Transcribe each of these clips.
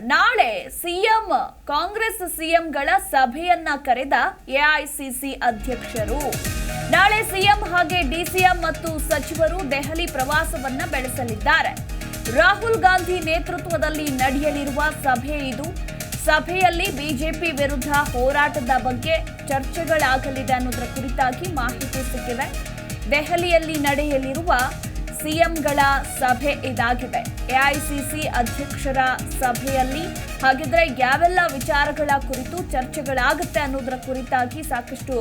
ನಾಳೆ ಸಿಎಂ, ಕಾಂಗ್ರೆಸ್ ಸಿಎಂಗಳ ಸಭೆಯನ್ನ ಕರೆದ ಎಐಸಿಸಿ ಅಧ್ಯಕ್ಷರು. ನಾಳೆ ಸಿಎಂ ಹಾಗೆ ಡಿಸಿಎಂ ಮತ್ತು ಸಚಿವರು ದೆಹಲಿ ಪ್ರವಾಸವನ್ನ ಬೆಳೆಸಲಿದ್ದಾರೆ. ರಾಹುಲ್ ಗಾಂಧಿ ನೇತೃತ್ವದಲ್ಲಿ ನಡೆಯಲಿರುವ ಸಭೆ ಇದು. ಸಭೆಯಲ್ಲಿ ಬಿಜೆಪಿ ವಿರುದ್ಧ ಹೋರಾಟದ ಬಗ್ಗೆ ಚರ್ಚೆಗಳಾಗಲಿದೆ ಅನ್ನೋದರ ಕುರಿತಾಗಿ ಮಾಹಿತಿ ಸಿಕ್ಕಿದೆ. ದೆಹಲಿಯಲ್ಲಿ ನಡೆಯಲಿರುವ ಸಿಎಂಗಳ ಸಭೆ ಇದಾಗಿದೆ. ಎಐಸಿಸಿ ಅಧ್ಯಕ್ಷರ ಸಭೆಯಲ್ಲಿ ಹಾಗಿದ್ರೆ ಯಾವೆಲ್ಲ ವಿಚಾರಗಳ ಕುರಿತು ಚರ್ಚೆಗಳಾಗುತ್ತೆ ಅನ್ನೋದರ ಕುರಿತಾಗಿ ಸಾಕಷ್ಟು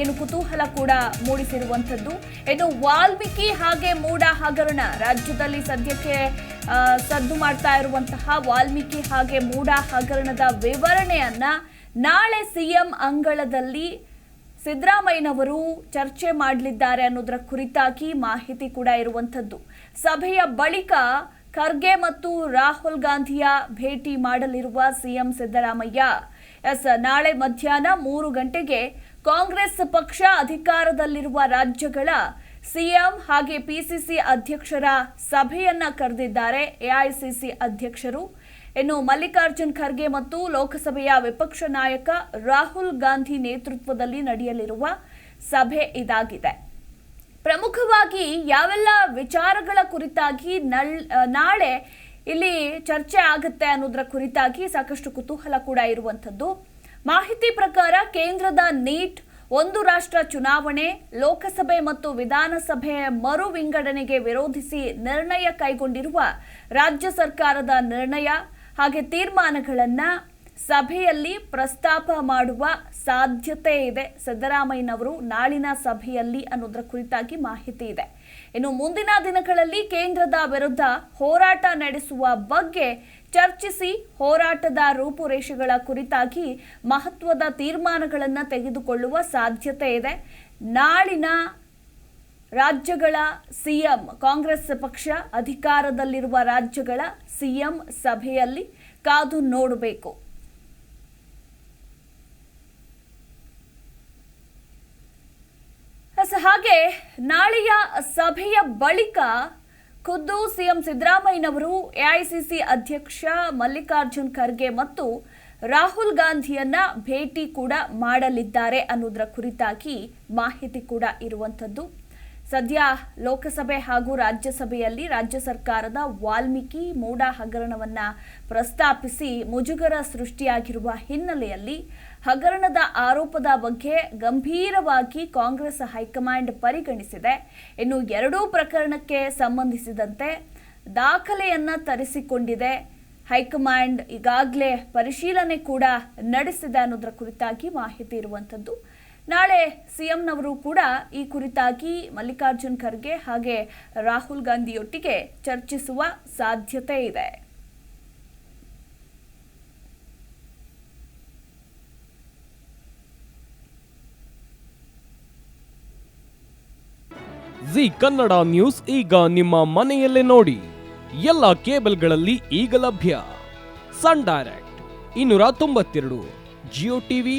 ಏನು ಕುತೂಹಲ ಕೂಡ ಮೂಡಿಸಿರುವಂಥದ್ದು. ಇದು ವಾಲ್ಮೀಕಿ ಹಾಗೆ ಮೂಡ ಹಗರಣ ರಾಜ್ಯದಲ್ಲಿ ಸದ್ಯಕ್ಕೆ ಸದ್ದು ಮಾಡ್ತಾ ಇರುವಂತಹ ವಾಲ್ಮೀಕಿ ಹಾಗೆ ಮೂಡ ಹಗರಣದ ವಿವರಣೆಯನ್ನ ನಾಳೆ ಸಿಎಂ ಅಂಗಳದಲ್ಲಿ ಸಿದ್ದರಾಮಯ್ಯನವರು ಚರ್ಚೆ ಮಾಡಲಿದ್ದಾರೆ ಅನ್ನೋದರ ಕುರಿತಾಗಿ ಮಾಹಿತಿ ಕೂಡ ಇರುವಂಥದ್ದು. ಸಭೆಯ ಬಳಿಕ ಖರ್ಗೆ ಮತ್ತು ರಾಹುಲ್ ಗಾಂಧಿಯ ಭೇಟಿ ಮಾಡಲಿರುವ ಸಿಎಂ ಸಿದ್ದರಾಮಯ್ಯ. ಎಸ್, ನಾಳೆ ಮಧ್ಯಾಹ್ನ ಮೂರು ಗಂಟೆಗೆ ಕಾಂಗ್ರೆಸ್ ಪಕ್ಷ ಅಧಿಕಾರದಲ್ಲಿರುವ ರಾಜ್ಯಗಳ ಸಿಎಂ ಹಾಗೆ ಪಿಸಿಸಿ ಅಧ್ಯಕ್ಷರ ಸಭೆಯನ್ನ ಕರೆದಿದ್ದಾರೆ. ಎಐಸಿಸಿ ಅಧ್ಯಕ್ಷರು ಇನ್ನು ಮಲ್ಲಿಕಾರ್ಜುನ್ ಖರ್ಗೆ ಮತ್ತು ಲೋಕಸಭೆಯ ವಿಪಕ್ಷ ನಾಯಕ ರಾಹುಲ್ ಗಾಂಧಿ ನೇತೃತ್ವದಲ್ಲಿ ನಡೆಯಲಿರುವ ಸಭೆ ಇದಾಗಿದೆ. ಪ್ರಮುಖವಾಗಿ ಯಾವೆಲ್ಲ ವಿಚಾರಗಳ ಕುರಿತಾಗಿ ನಳ್ ನಾಳೆ ಇಲ್ಲಿ ಚರ್ಚೆ ಆಗುತ್ತೆ ಅನ್ನೋದರ ಕುರಿತಾಗಿ ಸಾಕಷ್ಟು ಕುತೂಹಲ ಕೂಡ ಇರುವಂಥದ್ದು. ಮಾಹಿತಿ ಪ್ರಕಾರ ಕೇಂದ್ರದ ನೀಟ್, ಒಂದು ರಾಷ್ಟ್ರ ಚುನಾವಣೆ, ಲೋಕಸಭೆ ಮತ್ತು ವಿಧಾನಸಭೆ ಮರು ವಿಂಗಡಣೆಗೆ ವಿರೋಧಿಸಿ ನಿರ್ಣಯ ಕೈಗೊಂಡಿರುವ ರಾಜ್ಯ ಸರ್ಕಾರದ ನಿರ್ಣಯ ಹಾಗೆ ತೀರ್ಮಾನಗಳನ್ನ ಸಭೆಯಲ್ಲಿ ಪ್ರಸ್ತಾಪ ಮಾಡುವ ಸಾಧ್ಯತೆ ಇದೆ. ಸಿದ್ದರಾಮಯ್ಯನವರು ನಾಳಿನ ಸಭೆಯಲ್ಲಿ ಅನ್ನೋದರ ಕುರಿತಾಗಿ ಮಾಹಿತಿ ಇದೆ. ಇನ್ನು ಮುಂದಿನ ದಿನಗಳಲ್ಲಿ ಕೇಂದ್ರದ ವಿರುದ್ಧ ಹೋರಾಟ ನಡೆಸುವ ಬಗ್ಗೆ ಚರ್ಚಿಸಿ ಹೋರಾಟದ ರೂಪುರೇಷೆಗಳ ಕುರಿತಾಗಿ ಮಹತ್ವದ ತೀರ್ಮಾನಗಳನ್ನು ತೆಗೆದುಕೊಳ್ಳುವ ಸಾಧ್ಯತೆ ಇದೆ. ನಾಳಿನ ರಾಜ್ಯಗಳ ಸಿಎಂ, ಕಾಂಗ್ರೆಸ್ ಪಕ್ಷ ಅಧಿಕಾರದಲ್ಲಿರುವ ರಾಜ್ಯಗಳ ಸಿಎಂ ಸಭೆಯಲ್ಲಿ ಕಾದು ನೋಡಬೇಕು. ಹಾಗೆ ನಾಳೆಯ ಸಭೆಯ ಬಳಿಕ ಖುದ್ದು ಸಿಎಂ ಸಿದ್ದರಾಮಯ್ಯನವರು ಎಐಸಿಸಿ ಅಧ್ಯಕ್ಷ ಮಲ್ಲಿಕಾರ್ಜುನ್ ಖರ್ಗೆ ಮತ್ತು ರಾಹುಲ್ ಗಾಂಧಿಯನ್ನ ಭೇಟಿ ಕೂಡ ಮಾಡಲಿದ್ದಾರೆ ಅನ್ನೋದರ ಕುರಿತಾಗಿ ಮಾಹಿತಿ ಕೂಡ ಇರುವಂಥದ್ದು. ಸದ್ಯ ಲೋಕಸಭೆ ಹಾಗೂ ರಾಜ್ಯಸಭೆಯಲ್ಲಿ ರಾಜ್ಯ ಸರ್ಕಾರದ ವಾಲ್ಮೀಕಿ ಮೂಡ ಹಗರಣವನ್ನು ಪ್ರಸ್ತಾಪಿಸಿ ಮುಜುಗರ ಸೃಷ್ಟಿಯಾಗಿರುವ ಹಿನ್ನೆಲೆಯಲ್ಲಿ ಹಗರಣದ ಆರೋಪದ ಬಗ್ಗೆ ಗಂಭೀರವಾಗಿ ಕಾಂಗ್ರೆಸ್ ಹೈಕಮಾಂಡ್ ಪರಿಗಣಿಸಿದೆ. ಇನ್ನು ಎರಡೂ ಪ್ರಕರಣಕ್ಕೆ ಸಂಬಂಧಿಸಿದಂತೆ ದಾಖಲೆಯನ್ನು ತರಿಸಿಕೊಂಡಿದೆ. ಹೈಕಮಾಂಡ್ ಈಗಾಗಲೇ ಪರಿಶೀಲನೆ ಕೂಡ ನಡೆಸಿದೆ ಅನ್ನೋದರ ಕುರಿತಾಗಿ ಮಾಹಿತಿ ಇರುವಂಥದ್ದು ನಾಳೆ ಸಿಎಂನವರು ಕೂಡ ಈ ಕುರಿತಾಗಿ ಮಲ್ಲಿಕಾರ್ಜುನ್ ಖರ್ಗೆ ಹಾಗೆ ರಾಹುಲ್ ಗಾಂಧಿಯೊಟ್ಟಿಗೆ ಚರ್ಚಿಸುವ ಸಾಧ್ಯತೆ ಇದೆ. ಜಿ ಕನ್ನಡ ನ್ಯೂಸ್ ಈಗ ನಿಮ್ಮ ಮನೆಯಲ್ಲೇ ನೋಡಿ. ಎಲ್ಲ ಕೇಬಲ್ಗಳಲ್ಲಿ ಈಗ ಲಭ್ಯ. ಸನ್ ಡೈರೆಕ್ಟ್, ಇನ್ನೂರ ತೊಂಬತ್ತೆರಡು, ಜಿಯೋ ಟಿವಿ